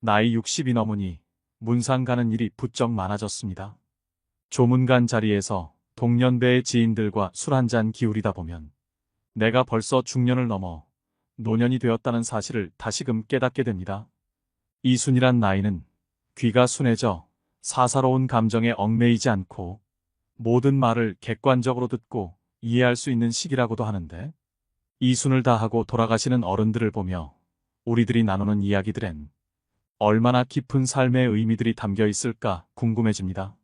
나이 60이 넘으니 문상 가는 일이 부쩍 많아졌습니다. 조문간 자리에서 동년배의 지인들과 술 한 잔 기울이다 보면 내가 벌써 중년을 넘어 노년이 되었다는 사실을 다시금 깨닫게 됩니다. 이순이란 나이는 귀가 순해져 사사로운 감정에 얽매이지 않고 모든 말을 객관적으로 듣고 이해할 수 있는 시기라고도 하는데 이순을 다하고 돌아가시는 어른들을 보며 우리들이 나누는 이야기들엔 얼마나 깊은 삶의 의미들이 담겨 있을까 궁금해집니다.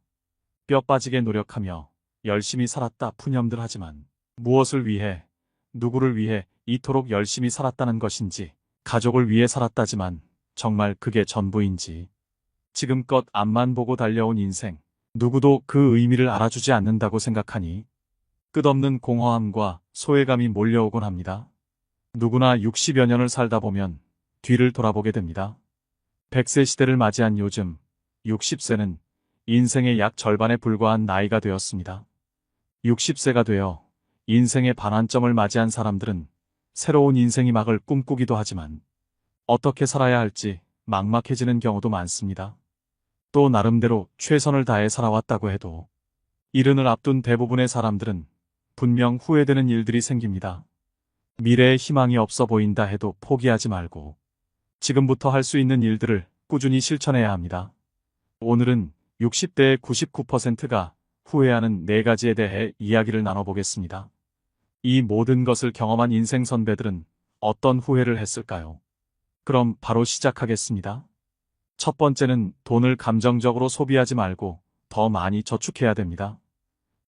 뼈 빠지게 노력하며 열심히 살았다 푸념들 하지만 무엇을 위해 누구를 위해 이토록 열심히 살았다는 것인지 가족을 위해 살았다지만 정말 그게 전부인지 지금껏 앞만 보고 달려온 인생 누구도 그 의미를 알아주지 않는다고 생각하니 끝없는 공허함과 소외감이 몰려오곤 합니다. 누구나 60여 년을 살다 보면 뒤를 돌아보게 됩니다. 100세 시대를 맞이한 요즘 60세는 인생의 약 절반에 불과한 나이가 되었습니다. 60세가 되어 인생의 반환점을 맞이한 사람들은 새로운 인생이 막을 꿈꾸기도 하지만 어떻게 살아야 할지 막막해지는 경우도 많습니다. 또 나름대로 최선을 다해 살아왔다고 해도 이른을 앞둔 대부분의 사람들은 분명 후회되는 일들이 생깁니다. 미래에 희망이 없어 보인다 해도 포기하지 말고 지금부터 할 수 있는 일들을 꾸준히 실천해야 합니다. 오늘은 60대의 99%가 후회하는 네 가지에 대해 이야기를 나눠보겠습니다. 이 모든 것을 경험한 인생 선배들은 어떤 후회를 했을까요? 그럼 바로 시작하겠습니다. 첫 번째는 돈을 감정적으로 소비하지 말고 더 많이 저축해야 됩니다.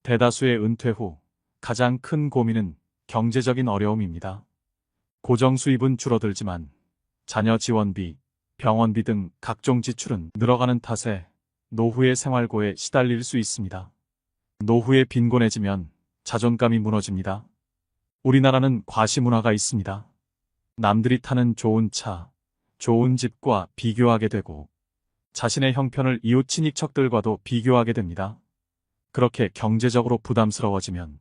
대다수의 은퇴 후 가장 큰 고민은 경제적인 어려움입니다. 고정 수입은 줄어들지만 자녀 지원비, 병원비 등 각종 지출은 늘어가는 탓에 노후의 생활고에 시달릴 수 있습니다. 노후에 빈곤해지면 자존감이 무너집니다. 우리나라는 과시문화가 있습니다. 남들이 타는 좋은 차, 좋은 집과 비교하게 되고 자신의 형편을 이웃 친인척들과도 비교하게 됩니다. 그렇게 경제적으로 부담스러워지면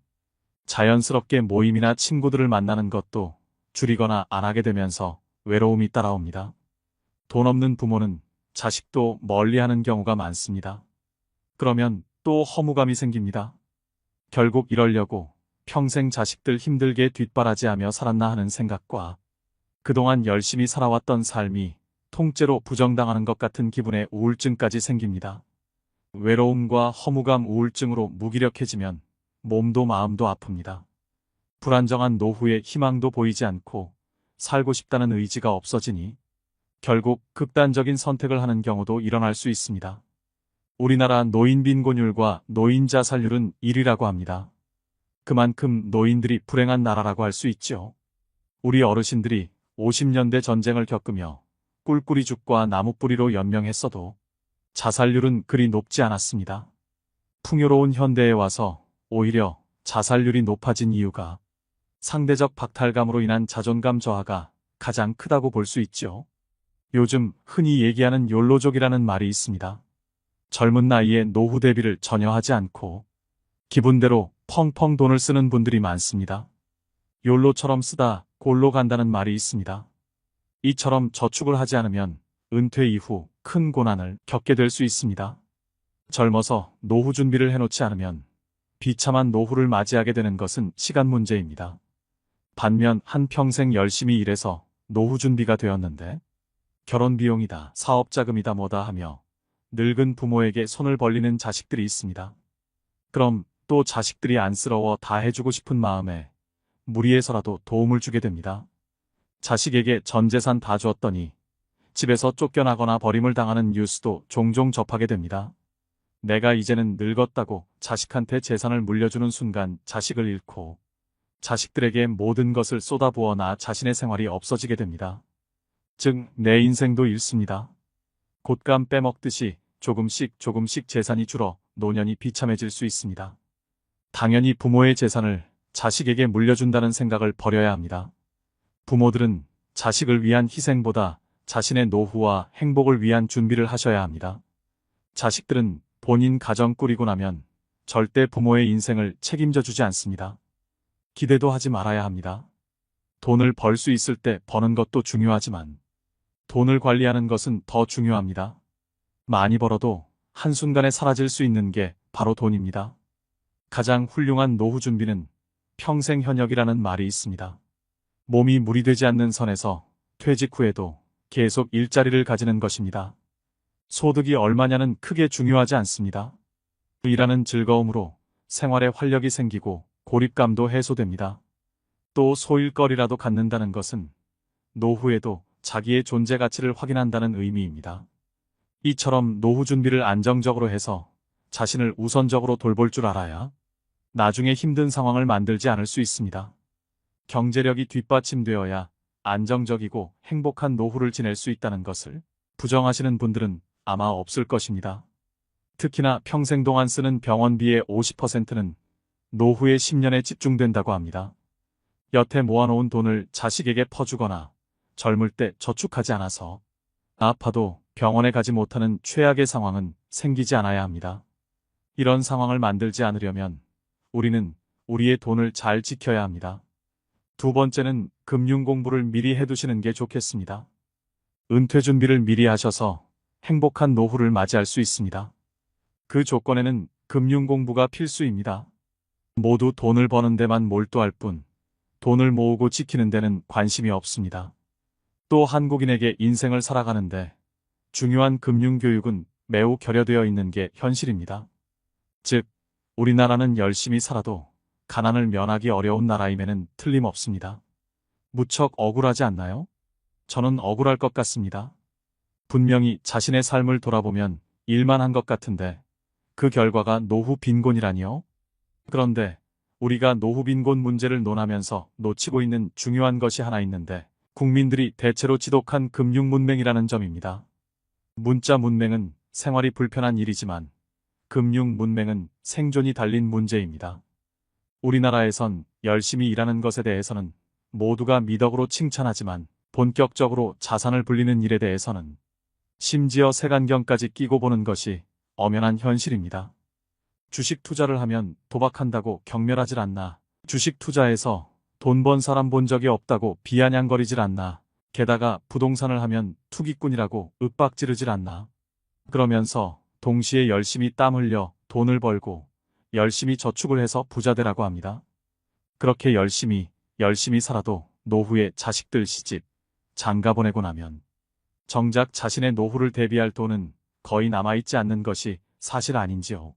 자연스럽게 모임이나 친구들을 만나는 것도 줄이거나 안 하게 되면서 외로움이 따라옵니다. 돈 없는 부모는 자식도 멀리 하는 경우가 많습니다. 그러면 또 허무감이 생깁니다. 결국 이러려고 평생 자식들 힘들게 뒷바라지하며 살았나 하는 생각과 그동안 열심히 살아왔던 삶이 통째로 부정당하는 것 같은 기분의 우울증까지 생깁니다. 외로움과 허무감 우울증으로 무기력해지면 몸도 마음도 아픕니다. 불안정한 노후에 희망도 보이지 않고 살고 싶다는 의지가 없어지니 결국 극단적인 선택을 하는 경우도 일어날 수 있습니다. 우리나라 노인 빈곤율과 노인 자살률은 1위라고 합니다. 그만큼 노인들이 불행한 나라라고 할 수 있죠. 우리 어르신들이 50년대 전쟁을 겪으며 꿀꿀이 죽과 나무뿌리로 연명했어도 자살률은 그리 높지 않았습니다. 풍요로운 현대에 와서 오히려 자살률이 높아진 이유가 상대적 박탈감으로 인한 자존감 저하가 가장 크다고 볼 수 있죠. 요즘 흔히 얘기하는 욜로족이라는 말이 있습니다. 젊은 나이에 노후 대비를 전혀 하지 않고 기분대로 펑펑 돈을 쓰는 분들이 많습니다. 욜로처럼 쓰다 골로 간다는 말이 있습니다. 이처럼 저축을 하지 않으면 은퇴 이후 큰 고난을 겪게 될 수 있습니다. 젊어서 노후 준비를 해놓지 않으면 비참한 노후를 맞이하게 되는 것은 시간 문제입니다. 반면 한평생 열심히 일해서 노후 준비가 되었는데 결혼 비용이다, 사업 자금이다 뭐다 하며 늙은 부모에게 손을 벌리는 자식들이 있습니다. 그럼 또 자식들이 안쓰러워 다 해주고 싶은 마음에 무리해서라도 도움을 주게 됩니다. 자식에게 전 재산 다 주었더니 집에서 쫓겨나거나 버림을 당하는 뉴스도 종종 접하게 됩니다. 내가 이제는 늙었다고 자식한테 재산을 물려주는 순간 자식을 잃고 자식들에게 모든 것을 쏟아부어 나 자신의 생활이 없어지게 됩니다. 즉, 내 인생도 잃습니다. 곶감 빼먹듯이 조금씩 조금씩 재산이 줄어 노년이 비참해질 수 있습니다. 당연히 부모의 재산을 자식에게 물려준다는 생각을 버려야 합니다. 부모들은 자식을 위한 희생보다 자신의 노후와 행복을 위한 준비를 하셔야 합니다. 자식들은 본인 가정 꾸리고 나면 절대 부모의 인생을 책임져 주지 않습니다. 기대도 하지 말아야 합니다. 돈을 벌 수 있을 때 버는 것도 중요하지만 돈을 관리하는 것은 더 중요합니다. 많이 벌어도 한순간에 사라질 수 있는 게 바로 돈입니다. 가장 훌륭한 노후 준비는 평생 현역이라는 말이 있습니다. 몸이 무리되지 않는 선에서 퇴직 후에도 계속 일자리를 가지는 것입니다. 소득이 얼마냐는 크게 중요하지 않습니다. 일하는 즐거움으로 생활에 활력이 생기고 고립감도 해소됩니다. 또 소일거리라도 갖는다는 것은 노후에도 자기의 존재 가치를 확인한다는 의미입니다. 이처럼 노후 준비를 안정적으로 해서 자신을 우선적으로 돌볼 줄 알아야 나중에 힘든 상황을 만들지 않을 수 있습니다. 경제력이 뒷받침되어야 안정적이고 행복한 노후를 지낼 수 있다는 것을 부정하시는 분들은 아마 없을 것입니다. 특히나 평생 동안 쓰는 병원비의 50%는 노후의 10년에 집중된다고 합니다. 여태 모아놓은 돈을 자식에게 퍼주거나 젊을 때 저축하지 않아서 아파도 병원에 가지 못하는 최악의 상황은 생기지 않아야 합니다. 이런 상황을 만들지 않으려면 우리는 우리의 돈을 잘 지켜야 합니다. 두 번째는 금융 공부를 미리 해두시는 게 좋겠습니다. 은퇴 준비를 미리 하셔서 행복한 노후를 맞이할 수 있습니다. 그 조건에는 금융 공부가 필수입니다. 모두 돈을 버는 데만 몰두할 뿐 돈을 모으고 지키는 데는 관심이 없습니다. 또 한국인에게 인생을 살아가는데 중요한 금융 교육은 매우 결여되어 있는 게 현실입니다. 즉, 우리나라는 열심히 살아도 가난을 면하기 어려운 나라임에는 틀림없습니다. 무척 억울하지 않나요? 저는 억울할 것 같습니다. 분명히 자신의 삶을 돌아보면 일만 한 것 같은데 그 결과가 노후 빈곤이라니요? 그런데 우리가 노후 빈곤 문제를 논하면서 놓치고 있는 중요한 것이 하나 있는데 국민들이 대체로 지독한 금융 문맹이라는 점입니다. 문자 문맹은 생활이 불편한 일이지만 금융 문맹은 생존이 달린 문제입니다. 우리나라에선 열심히 일하는 것에 대해서는 모두가 미덕으로 칭찬하지만 본격적으로 자산을 불리는 일에 대해서는 심지어 색안경까지 끼고 보는 것이 엄연한 현실입니다. 주식 투자를 하면 도박한다고 경멸하질 않나. 주식 투자에서 돈 번 사람 본 적이 없다고 비아냥거리질 않나. 게다가 부동산을 하면 투기꾼이라고 윽박지르질 않나. 그러면서 동시에 열심히 땀 흘려 돈을 벌고 열심히 저축을 해서 부자 되라고 합니다. 그렇게 열심히, 열심히 살아도 노후에 자식들 시집, 장가 보내고 나면 정작 자신의 노후를 대비할 돈은 거의 남아있지 않는 것이 사실 아닌지요.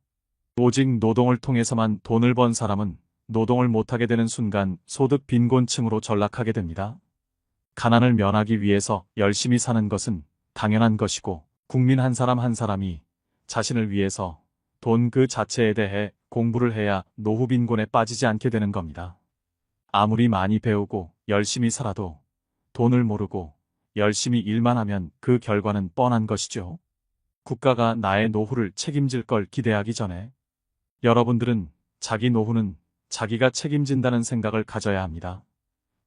오직 노동을 통해서만 돈을 번 사람은 노동을 못하게 되는 순간 소득 빈곤층으로 전락하게 됩니다. 가난을 면하기 위해서 열심히 사는 것은 당연한 것이고 국민 한 사람 한 사람이 자신을 위해서 돈 그 자체에 대해 공부를 해야 노후 빈곤에 빠지지 않게 되는 겁니다. 아무리 많이 배우고 열심히 살아도 돈을 모르고 열심히 일만 하면 그 결과는 뻔한 것이죠. 국가가 나의 노후를 책임질 걸 기대하기 전에 여러분들은 자기 노후는 자기가 책임진다는 생각을 가져야 합니다.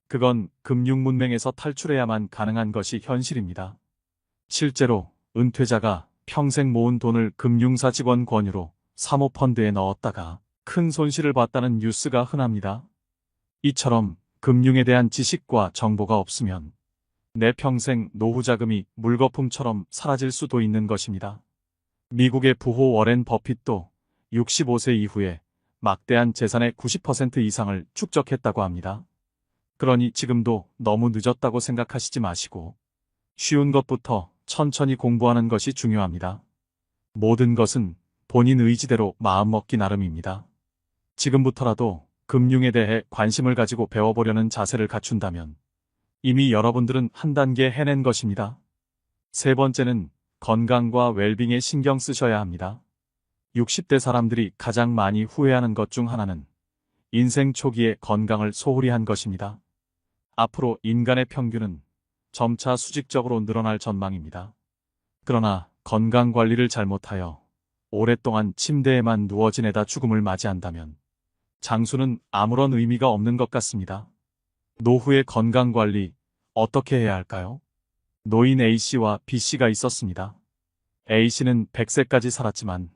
그건 금융 문맹에서 탈출해야만 가능한 것이 현실입니다. 실제로 은퇴자가 평생 모은 돈을 금융사 직원 권유로 사모펀드에 넣었다가 큰 손실을 봤다는 뉴스가 흔합니다. 이처럼 금융에 대한 지식과 정보가 없으면 내 평생 노후 자금이 물거품처럼 사라질 수도 있는 것입니다. 미국의 부호 워렌 버핏도 65세 이후에 막대한 재산의 90% 이상을 축적했다고 합니다. 그러니 지금도 너무 늦었다고 생각하시지 마시고 쉬운 것부터 천천히 공부하는 것이 중요합니다. 모든 것은 본인 의지대로 마음먹기 나름입니다. 지금부터라도 금융에 대해 관심을 가지고 배워보려는 자세를 갖춘다면 이미 여러분들은 한 단계 해낸 것입니다. 세 번째는 건강과 웰빙에 신경 쓰셔야 합니다. 60대 사람들이 가장 많이 후회하는 것 중 하나는 인생 초기에 건강을 소홀히 한 것입니다. 앞으로 인간의 평균은 점차 수직적으로 늘어날 전망입니다. 그러나 건강 관리를 잘못하여 오랫동안 침대에만 누워 지내다 죽음을 맞이한다면 장수는 아무런 의미가 없는 것 같습니다. 노후의 건강관리 어떻게 해야 할까요? 노인 A씨와 B씨가 있었습니다. A씨는 100세까지 살았지만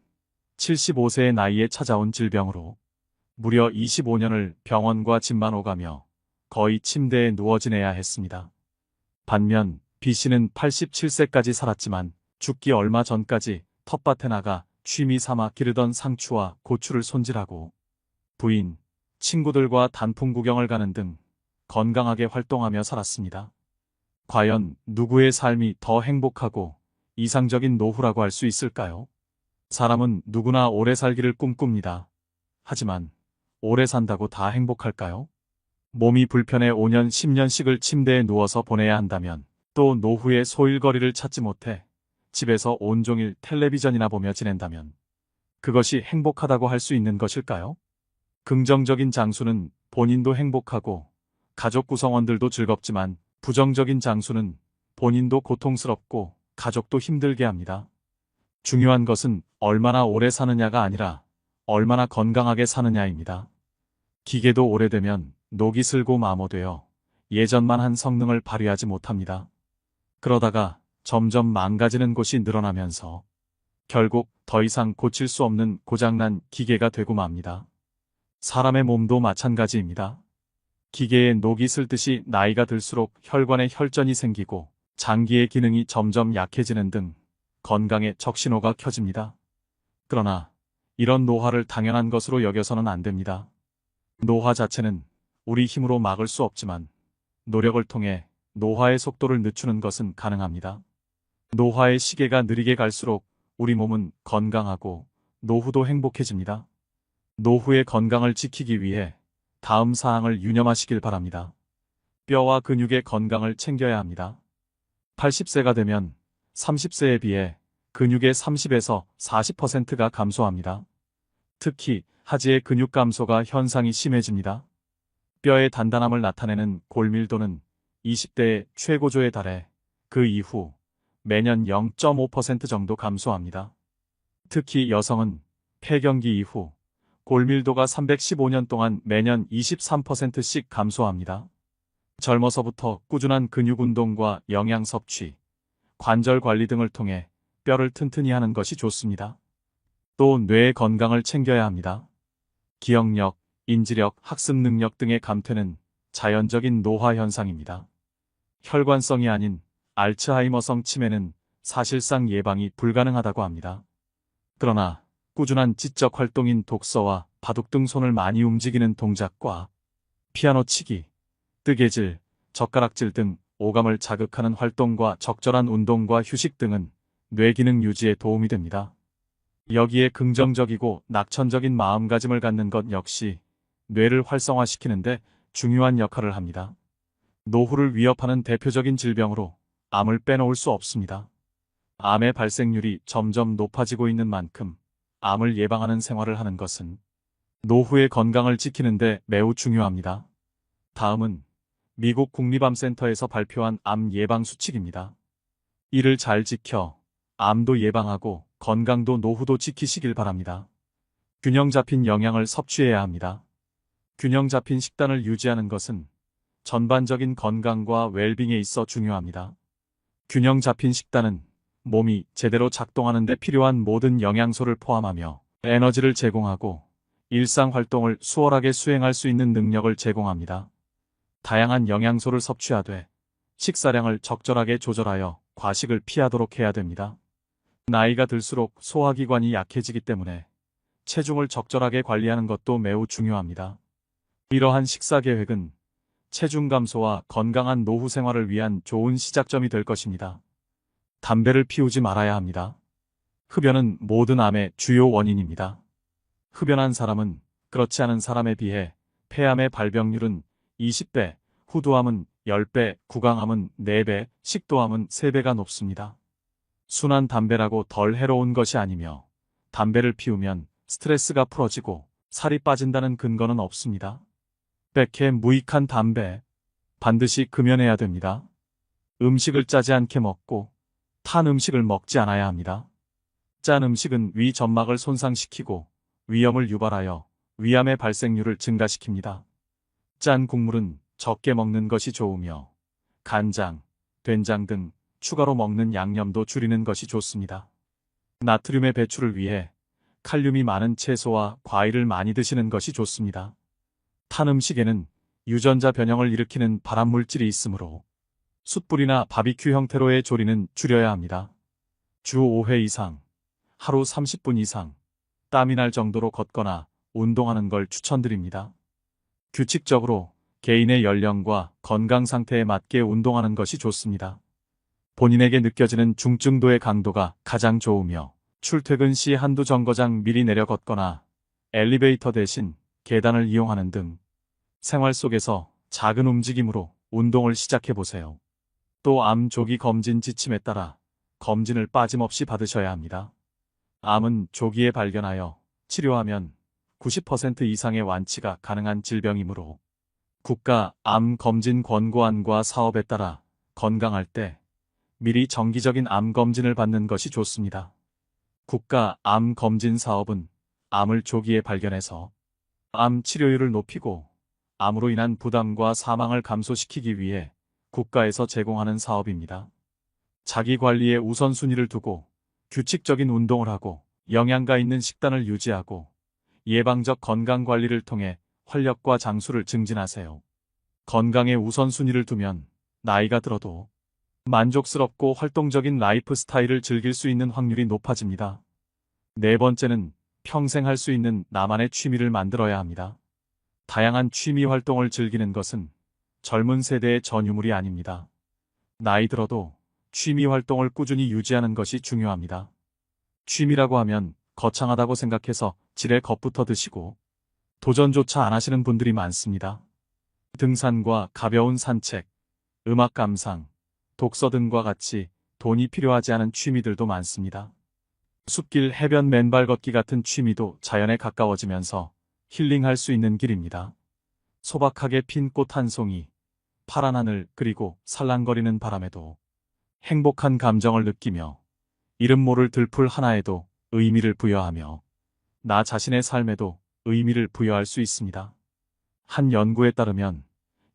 75세의 나이에 찾아온 질병으로 무려 25년을 병원과 집만 오가며 거의 침대에 누워 지내야 했습니다. 반면 B 씨는 87세까지 살았지만 죽기 얼마 전까지 텃밭에 나가 취미 삼아 기르던 상추와 고추를 손질하고 부인, 친구들과 단풍 구경을 가는 등 건강하게 활동하며 살았습니다. 과연 누구의 삶이 더 행복하고 이상적인 노후라고 할 수 있을까요? 사람은 누구나 오래 살기를 꿈꿉니다. 하지만 오래 산다고 다 행복할까요? 몸이 불편해 5년, 10년씩을 침대에 누워서 보내야 한다면 또 노후에 소일거리를 찾지 못해 집에서 온종일 텔레비전이나 보며 지낸다면 그것이 행복하다고 할 수 있는 것일까요? 긍정적인 장수는 본인도 행복하고 가족 구성원들도 즐겁지만 부정적인 장수는 본인도 고통스럽고 가족도 힘들게 합니다. 중요한 것은 얼마나 오래 사느냐가 아니라 얼마나 건강하게 사느냐입니다. 기계도 오래되면 녹이 슬고 마모되어 예전만 한 성능을 발휘하지 못합니다. 그러다가 점점 망가지는 곳이 늘어나면서 결국 더 이상 고칠 수 없는 고장난 기계가 되고 맙니다. 사람의 몸도 마찬가지입니다. 기계에 녹이 슬듯이 나이가 들수록 혈관에 혈전이 생기고 장기의 기능이 점점 약해지는 등 건강에 적신호가 켜집니다. 그러나 이런 노화를 당연한 것으로 여겨서는 안 됩니다. 노화 자체는 우리 힘으로 막을 수 없지만 노력을 통해 노화의 속도를 늦추는 것은 가능합니다. 노화의 시계가 느리게 갈수록 우리 몸은 건강하고 노후도 행복해집니다. 노후의 건강을 지키기 위해 다음 사항을 유념하시길 바랍니다. 뼈와 근육의 건강을 챙겨야 합니다. 80세가 되면 30세에 비해 근육의 30에서 40%가 감소합니다. 특히 하지의 근육 감소가 현상이 심해집니다. 뼈의 단단함을 나타내는 골밀도는 20대의 최고조에 달해 그 이후 매년 0.5% 정도 감소합니다. 특히 여성은 폐경기 이후 골밀도가 315년 동안 매년 23%씩 감소합니다. 젊어서부터 꾸준한 근육 운동과 영양 섭취, 관절 관리 등을 통해 뼈를 튼튼히 하는 것이 좋습니다. 또 뇌의 건강을 챙겨야 합니다. 기억력, 인지력, 학습 능력 등의 감퇴는 자연적인 노화 현상입니다. 혈관성이 아닌 알츠하이머성 치매는 사실상 예방이 불가능하다고 합니다. 그러나 꾸준한 지적 활동인 독서와 바둑 등 손을 많이 움직이는 동작과 피아노 치기, 뜨개질, 젓가락질 등 오감을 자극하는 활동과 적절한 운동과 휴식 등은 뇌 기능 유지에 도움이 됩니다. 여기에 긍정적이고 낙천적인 마음가짐을 갖는 것 역시 뇌를 활성화시키는데 중요한 역할을 합니다. 노후를 위협하는 대표적인 질병으로 암을 빼놓을 수 없습니다. 암의 발생률이 점점 높아지고 있는 만큼 암을 예방하는 생활을 하는 것은 노후의 건강을 지키는데 매우 중요합니다. 다음은 미국 국립암센터에서 발표한 암 예방 수칙입니다. 이를 잘 지켜 암도 예방하고 건강도 노후도 지키시길 바랍니다. 균형 잡힌 영양을 섭취해야 합니다. 균형 잡힌 식단을 유지하는 것은 전반적인 건강과 웰빙에 있어 중요합니다. 균형 잡힌 식단은 몸이 제대로 작동하는 데 필요한 모든 영양소를 포함하며 에너지를 제공하고 일상 활동을 수월하게 수행할 수 있는 능력을 제공합니다. 다양한 영양소를 섭취하되 식사량을 적절하게 조절하여 과식을 피하도록 해야 됩니다. 나이가 들수록 소화기관이 약해지기 때문에 체중을 적절하게 관리하는 것도 매우 중요합니다. 이러한 식사 계획은 체중 감소와 건강한 노후 생활을 위한 좋은 시작점이 될 것입니다. 담배를 피우지 말아야 합니다. 흡연은 모든 암의 주요 원인입니다. 흡연한 사람은 그렇지 않은 사람에 비해 폐암의 발병률은 20배, 후두암은 10배, 구강암은 4배, 식도암은 3배가 높습니다. 순한 담배라고 덜 해로운 것이 아니며 담배를 피우면 스트레스가 풀어지고 살이 빠진다는 근거는 없습니다. 백해 무익한 담배 반드시 금연해야 됩니다. 음식을 짜지 않게 먹고 탄 음식을 먹지 않아야 합니다. 짠 음식은 위 점막을 손상시키고 위염을 유발하여 위암의 발생률을 증가시킵니다. 짠 국물은 적게 먹는 것이 좋으며 간장, 된장 등 추가로 먹는 양념도 줄이는 것이 좋습니다. 나트륨의 배출을 위해 칼륨이 많은 채소와 과일을 많이 드시는 것이 좋습니다. 탄 음식에는 유전자 변형을 일으키는 발암물질이 있으므로 숯불이나 바비큐 형태로의 조리는 줄여야 합니다. 주 5회 이상, 하루 30분 이상, 땀이 날 정도로 걷거나 운동하는 걸 추천드립니다. 규칙적으로 개인의 연령과 건강 상태에 맞게 운동하는 것이 좋습니다. 본인에게 느껴지는 중증도의 강도가 가장 좋으며 출퇴근 시 한두 정거장 미리 내려 걷거나 엘리베이터 대신 계단을 이용하는 등 생활 속에서 작은 움직임으로 운동을 시작해 보세요. 또 암 조기 검진 지침에 따라 검진을 빠짐없이 받으셔야 합니다. 암은 조기에 발견하여 치료하면 90% 이상의 완치가 가능한 질병이므로 국가 암 검진 권고안과 사업에 따라 건강할 때 미리 정기적인 암 검진을 받는 것이 좋습니다. 국가 암 검진 사업은 암을 조기에 발견해서 암 치료율을 높이고 암으로 인한 부담과 사망을 감소시키기 위해 국가에서 제공하는 사업입니다. 자기 관리에 우선순위를 두고 규칙적인 운동을 하고 영양가 있는 식단을 유지하고 예방적 건강 관리를 통해 활력과 장수를 증진하세요. 건강에 우선순위를 두면 나이가 들어도 만족스럽고 활동적인 라이프 스타일을 즐길 수 있는 확률이 높아집니다. 네 번째는 평생 할 수 있는 나만의 취미를 만들어야 합니다. 다양한 취미 활동을 즐기는 것은 젊은 세대의 전유물이 아닙니다. 나이 들어도 취미 활동을 꾸준히 유지하는 것이 중요합니다. 취미라고 하면 거창하다고 생각해서 지레 겁부터 드시고 도전조차 안 하시는 분들이 많습니다. 등산과 가벼운 산책, 음악 감상, 독서 등과 같이 돈이 필요하지 않은 취미들도 많습니다. 숲길 해변 맨발 걷기 같은 취미도 자연에 가까워지면서 힐링할 수 있는 길입니다. 소박하게 핀 꽃 한 송이, 파란 하늘 그리고 살랑거리는 바람에도 행복한 감정을 느끼며 이름 모를 들풀 하나에도 의미를 부여하며 나 자신의 삶에도 의미를 부여할 수 있습니다. 한 연구에 따르면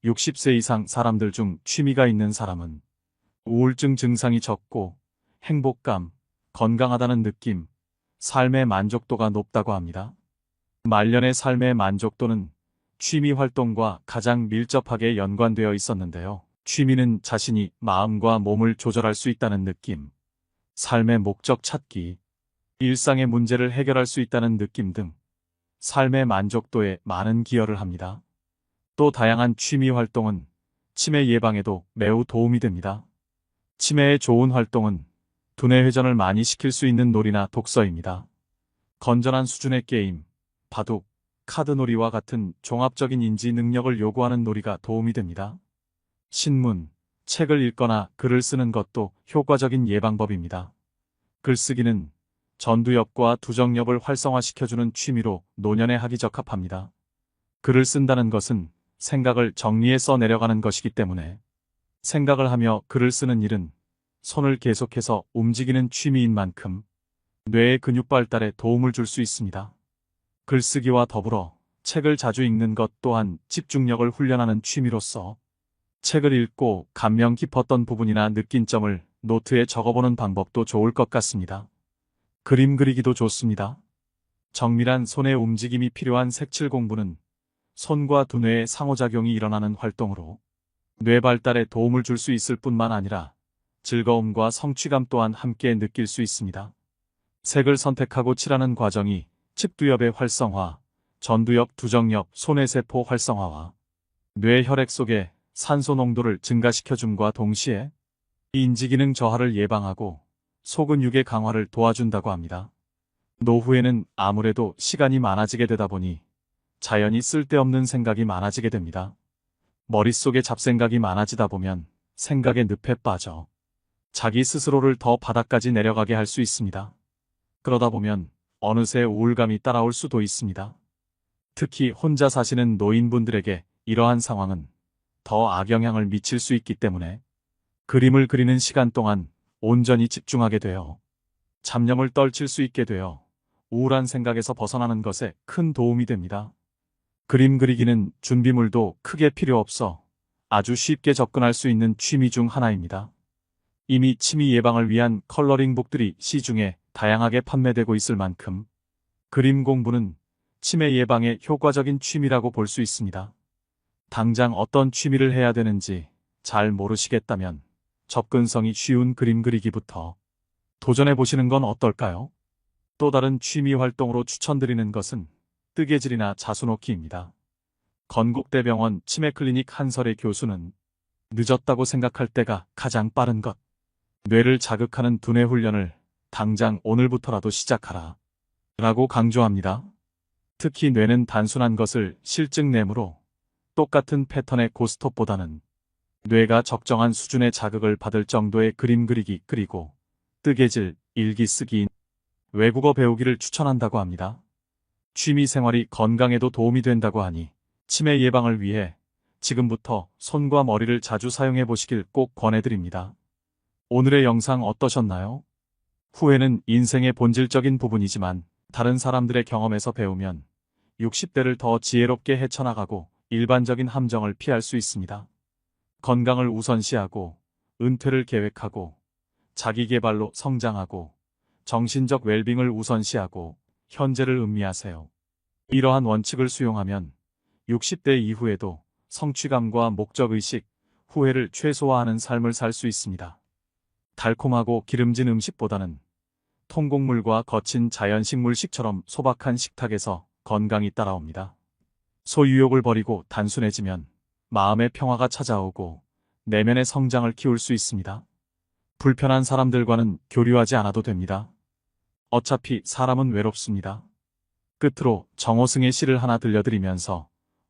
60세 이상 사람들 중 취미가 있는 사람은 우울증 증상이 적고 행복감, 건강하다는 느낌, 삶의 만족도가 높다고 합니다. 말년의 삶의 만족도는 취미 활동과 가장 밀접하게 연관되어 있었는데요. 취미는 자신이 마음과 몸을 조절할 수 있다는 느낌, 삶의 목적 찾기, 일상의 문제를 해결할 수 있다는 느낌 등 삶의 만족도에 많은 기여를 합니다. 또 다양한 취미 활동은 치매 예방에도 매우 도움이 됩니다. 치매에 좋은 활동은 두뇌 회전을 많이 시킬 수 있는 놀이나 독서입니다. 건전한 수준의 게임, 바둑, 카드놀이와 같은 종합적인 인지 능력을 요구하는 놀이가 도움이 됩니다. 신문, 책을 읽거나 글을 쓰는 것도 효과적인 예방법입니다. 글쓰기는 전두엽과 두정엽을 활성화시켜주는 취미로 노년에 하기 적합합니다. 글을 쓴다는 것은 생각을 정리해 써 내려가는 것이기 때문에 생각을 하며 글을 쓰는 일은 손을 계속해서 움직이는 취미인 만큼 뇌의 근육 발달에 도움을 줄 수 있습니다. 글쓰기와 더불어 책을 자주 읽는 것 또한 집중력을 훈련하는 취미로서 책을 읽고 감명 깊었던 부분이나 느낀 점을 노트에 적어보는 방법도 좋을 것 같습니다. 그림 그리기도 좋습니다. 정밀한 손의 움직임이 필요한 색칠 공부는 손과 두뇌의 상호작용이 일어나는 활동으로 뇌 발달에 도움을 줄 수 있을 뿐만 아니라 즐거움과 성취감 또한 함께 느낄 수 있습니다. 색을 선택하고 칠하는 과정이 칩두엽의 활성화, 전두엽, 두정엽, 손해세포 활성화와 뇌 혈액 속의 산소 농도를 증가시켜줌과 동시에 인지기능 저하를 예방하고 소근육의 강화를 도와준다고 합니다. 노후에는 아무래도 시간이 많아지게 되다 보니 자연히 쓸데없는 생각이 많아지게 됩니다. 머릿속에 잡생각이 많아지다 보면 생각의 늪에 빠져 자기 스스로를 더 바닥까지 내려가게 할 수 있습니다. 그러다 보면 어느새 우울감이 따라올 수도 있습니다. 특히 혼자 사시는 노인분들에게 이러한 상황은 더 악영향을 미칠 수 있기 때문에 그림을 그리는 시간 동안 온전히 집중하게 되어 잡념을 떨칠 수 있게 되어 우울한 생각에서 벗어나는 것에 큰 도움이 됩니다. 그림 그리기는 준비물도 크게 필요 없어 아주 쉽게 접근할 수 있는 취미 중 하나입니다. 이미 치미 예방을 위한 컬러링북들이 시중에 다양하게 판매되고 있을 만큼 그림 공부는 치매 예방에 효과적인 취미라고 볼 수 있습니다. 당장 어떤 취미를 해야 되는지 잘 모르시겠다면 접근성이 쉬운 그림 그리기부터 도전해 보시는 건 어떨까요? 또 다른 취미 활동으로 추천드리는 것은 뜨개질이나 자수놓기입니다. 건국대병원 치매클리닉 한설의 교수는 늦었다고 생각할 때가 가장 빠른 것. 뇌를 자극하는 두뇌 훈련을 당장 오늘부터라도 시작하라. 라고 강조합니다. 특히 뇌는 단순한 것을 실증내므로 똑같은 패턴의 고스톱보다는 뇌가 적정한 수준의 자극을 받을 정도의 그림 그리기 그리고 뜨개질, 일기 쓰기, 외국어 배우기를 추천한다고 합니다. 취미 생활이 건강에도 도움이 된다고 하니 치매 예방을 위해 지금부터 손과 머리를 자주 사용해 보시길 꼭 권해드립니다. 오늘의 영상 어떠셨나요? 후회는 인생의 본질적인 부분이지만 다른 사람들의 경험에서 배우면 60대를 더 지혜롭게 헤쳐나가고 일반적인 함정을 피할 수 있습니다. 건강을 우선시하고 은퇴를 계획하고 자기 개발로 성장하고 정신적 웰빙을 우선시하고 현재를 음미하세요. 이러한 원칙을 수용하면 60대 이후에도 성취감과 목적의식, 후회를 최소화하는 삶을 살 수 있습니다. 달콤하고 기름진 음식보다는 통곡물과 거친 자연식물식처럼 소박한 식탁에서 건강이 따라옵니다. 소유욕을 버리고 단순해지면 마음의 평화가 찾아오고 내면의 성장을 키울 수 있습니다. 불편한 사람들과는 교류하지 않아도 됩니다. 어차피 사람은 외롭습니다. 끝으로 정호승의 시를 하나 들려드리면서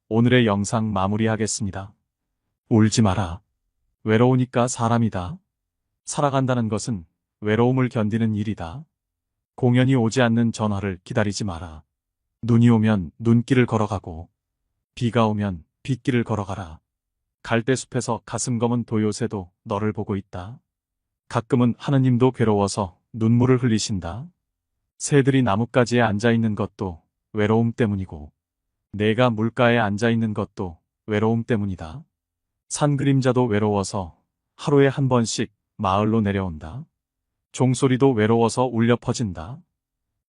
오늘의 영상 마무리하겠습니다. 울지 마라. 외로우니까 사람이다. 살아간다는 것은 외로움을 견디는 일이다. 공연이 오지 않는 전화를 기다리지 마라. 눈이 오면 눈길을 걸어가고, 비가 오면 빗길을 걸어가라. 갈대숲에서 가슴 검은 도요새도 너를 보고 있다. 가끔은 하느님도 괴로워서 눈물을 흘리신다. 새들이 나뭇가지에 앉아 있는 것도 외로움 때문이고, 내가 물가에 앉아 있는 것도 외로움 때문이다. 산 그림자도 외로워서 하루에 한 번씩 마을로 내려온다. 종소리도 외로워서 울려 퍼진다.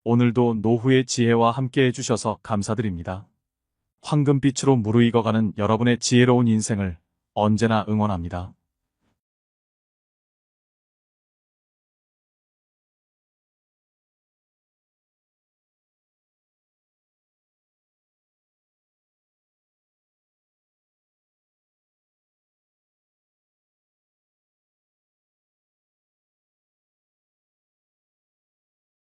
오늘도 노후의 지혜와 함께 해주셔서 감사드립니다. 황금빛으로 무르익어가는 여러분의 지혜로운 인생을 언제나 응원합니다.